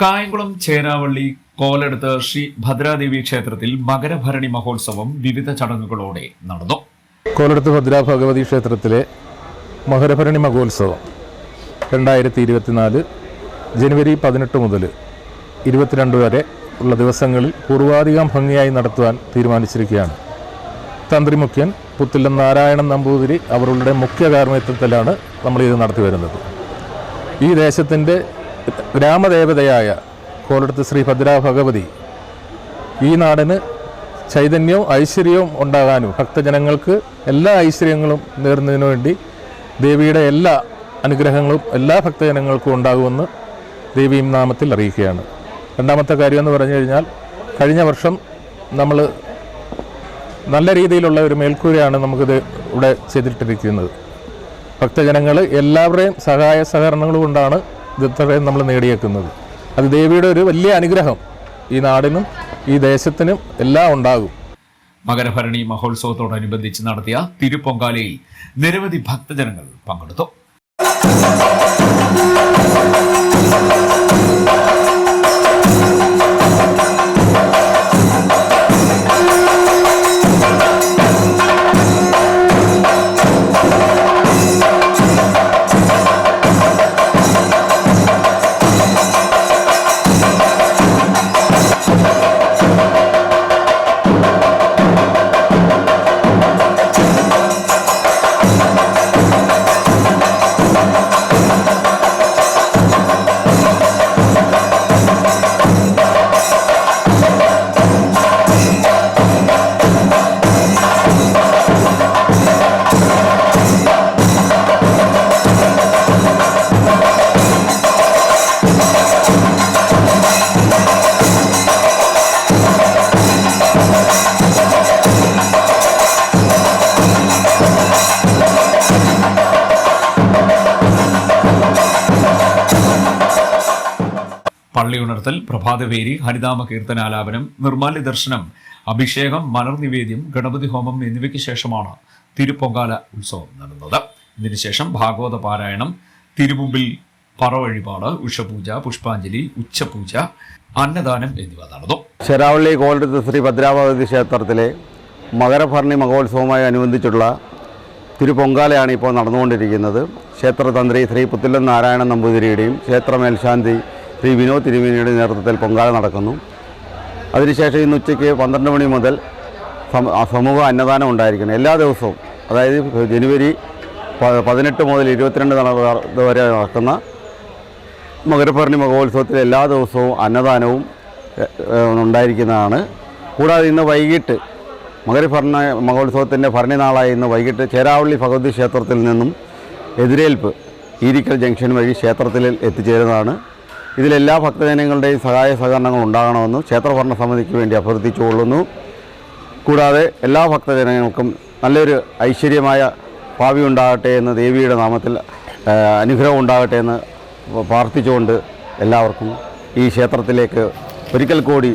കായംകുളം ചേരാവള്ളി കോലെടുത്ത് ശ്രീ ഭദ്രാദേവി ക്ഷേത്രത്തിൽ മകരഭരണി മഹോത്സവം വിവിധ ചടങ്ങുകളോടെ നടന്നു. കോലടുത്ത് ഭദ്രാ ഭഗവതി ക്ഷേത്രത്തിലെ മകരഭരണി മഹോത്സവം രണ്ടായിരത്തി ഇരുപത്തിനാല് ജനുവരി പതിനെട്ട് മുതൽ ഇരുപത്തിരണ്ട് വരെ ഉള്ള ദിവസങ്ങളിൽ പൂർവാധികം ഭംഗിയായി നടത്തുവാൻ തീരുമാനിച്ചിരിക്കുകയാണ്. തന്ത്രി മുഖ്യൻ പുത്തില്ലം നാരായണൻ നമ്പൂതിരി അവരുടെ മുഖ്യ കാർമ്മിത്വത്തിലാണ് നമ്മൾ ഇത് നടത്തി വരുന്നത് ഈ ദേശത്തിന്റെ ഗ്രാമദേവതയായ കോളടുത്ത് ശ്രീ ഭദ്രാ ഭഗവതി ഈ നാടിന് ചൈതന്യവും ഐശ്വര്യവും ഉണ്ടാകാനും ഭക്തജനങ്ങൾക്ക് എല്ലാ ഐശ്വര്യങ്ങളും നേർന്നതിനു വേണ്ടി ദേവിയുടെ എല്ലാ അനുഗ്രഹങ്ങളും എല്ലാ ഭക്തജനങ്ങൾക്കും ഉണ്ടാകുമെന്ന് ദേവിയും നാമത്തിൽ അറിയിക്കുകയാണ്. രണ്ടാമത്തെ കാര്യം എന്ന് പറഞ്ഞു കഴിഞ്ഞാൽ കഴിഞ്ഞ വർഷം നമ്മൾ നല്ല രീതിയിലുള്ള ഒരു മേൽക്കൂരയാണ് നമുക്കിത് ഇവിടെ ചെയ്തിട്ടിരിക്കുന്നത്. ഭക്തജനങ്ങൾ എല്ലാവരുടെയും സഹായ സഹകരണങ്ങൾ കൊണ്ടാണ് ഇത്രയും നമ്മൾ നേടിയേക്കുന്നത്. അത് ദേവിയുടെ ഒരു വലിയ അനുഗ്രഹം. ഈ നാടിനും ഈ ദേശത്തിനും എല്ലാം ഉണ്ടാകും. മകരഭരണി മഹോത്സവത്തോടനുബന്ധിച്ച് നടത്തിയ തിരുപ്പൊങ്കാലയിൽ നിരവധി ഭക്തജനങ്ങൾ പങ്കെടുത്തു. പള്ളിയുണർത്തൽ പ്രഭാതവേരി ഹരിതാമ കീർത്തനാലാപനം നിർമാല്യ ദർശനം അഭിഷേകം മലർനിവേദ്യം ഗണപതി ഹോമം എന്നിവയ്ക്ക് ശേഷമാണ് തിരുപ്പൊങ്കാല ഉത്സവം നടന്നത്. ഇതിനുശേഷം ഭാഗവത പാരായണം തിരുമുമ്പിൽ പറവഴിപാട് ഉഷപൂജ പുഷ്പാഞ്ജലി ഉച്ചപൂജ അന്നദാനം എന്നിവ നടന്നു. ശരാവള്ളി കോലടുത്ത് ശ്രീ ഭദ്രാവതി ക്ഷേത്രത്തിലെ മകരഭരണി മഹോത്സവവുമായി അനുബന്ധിച്ചുള്ള തിരുപൊങ്കാലയാണ് ഇപ്പോൾ നടന്നുകൊണ്ടിരിക്കുന്നത്. ക്ഷേത്രതന്ത്രി ശ്രീ പുത്തില്ലൻ നാരായണൻ നമ്പൂതിരിയുടെയും ക്ഷേത്ര മേൽശാന്തി ശ്രീ വിനോദ് തിരുമേനിയുടെ നേതൃത്വത്തിൽ പൊങ്കാല നടക്കുന്നു. അതിനുശേഷം ഇന്ന് ഉച്ചയ്ക്ക് പന്ത്രണ്ട് മണി മുതൽ സമൂഹ അന്നദാനം ഉണ്ടായിരിക്കണം എല്ലാ ദിവസവും അതായത് ജനുവരി പതിനെട്ട് മുതൽ ഇരുപത്തിരണ്ട് വരെ നടക്കുന്ന മകരഭരണി മഹോത്സവത്തിൽ എല്ലാ ദിവസവും അന്നദാനവും ഉണ്ടായിരിക്കുന്നതാണ്. കൂടാതെ ഇന്ന് വൈകിട്ട് മകരഭരണ മഹോത്സവത്തിന്റെ ഭരണി ഇന്ന് വൈകിട്ട് ചേരാവള്ളി ഭഗവതി ക്ഷേത്രത്തിൽ നിന്നും എതിരേൽപ്പ് ഈരിക്കൽ ജംഗ്ഷൻ വഴി ക്ഷേത്രത്തിൽ എത്തിച്ചേരുന്നതാണ്. ഇതിലെല്ലാ ഭക്തജനങ്ങളുടെയും സഹായ സഹകരണങ്ങൾ ഉണ്ടാകണമെന്ന് ക്ഷേത്രഭരണ സമിതിക്ക് വേണ്ടി അഭ്യർത്ഥിച്ചുകൊള്ളുന്നു കൂടാതെ എല്ലാ ഭക്തജനങ്ങൾക്കും നല്ലൊരു ഐശ്വര്യമായ ഭാവി ഉണ്ടാകട്ടെ എന്ന് ദേവിയുടെ നാമത്തിൽ അനുഗ്രഹം ഉണ്ടാകട്ടെ എന്ന് പ്രാർത്ഥിച്ചുകൊണ്ട് എല്ലാവർക്കും ഈ ക്ഷേത്രത്തിലേക്ക് ഒരിക്കൽ കൂടി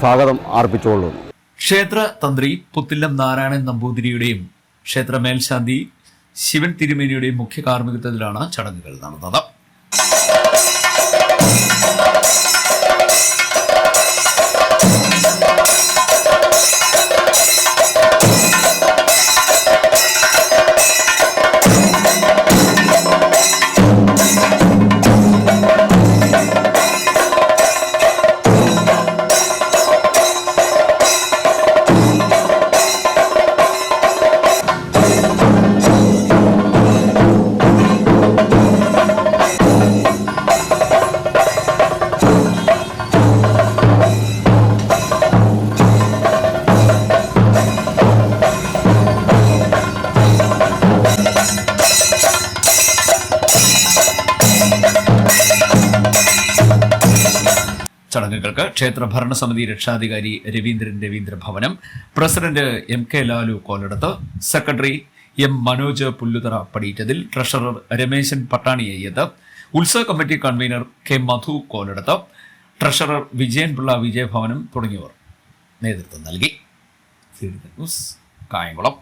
സ്വാഗതം അർപ്പിച്ചുകൊള്ളുന്നു. ക്ഷേത്ര തന്ത്രി പുത്തില്ലം നാരായണൻ നമ്പൂതിരിയുടെയും ക്ഷേത്ര മേൽശാന്തി ശിവൻ തിരുമേനിയുടെയും മുഖ്യ കാർമ്മികത്വത്തിലാണ് ചടങ്ങുകൾ നടന്നത്. ചടങ്ങുകൾക്ക് ക്ഷേത്ര ഭരണസമിതി രക്ഷാധികാരി Raveendran Raveendra Bhavanam president M K Lalu Koladath secretary M Manoj Pulluthara പടിയിറ്റതിൽ treasurer Rameshan പട്ടാണിയയ്യത്ത് ഉത്സവ committee convener K Madhu Koladath treasurer Vijayan Pillai Vijaya Bhavanam തുടങ്ങിയവർ നേതൃത്വം നൽകി. കായംകുളം.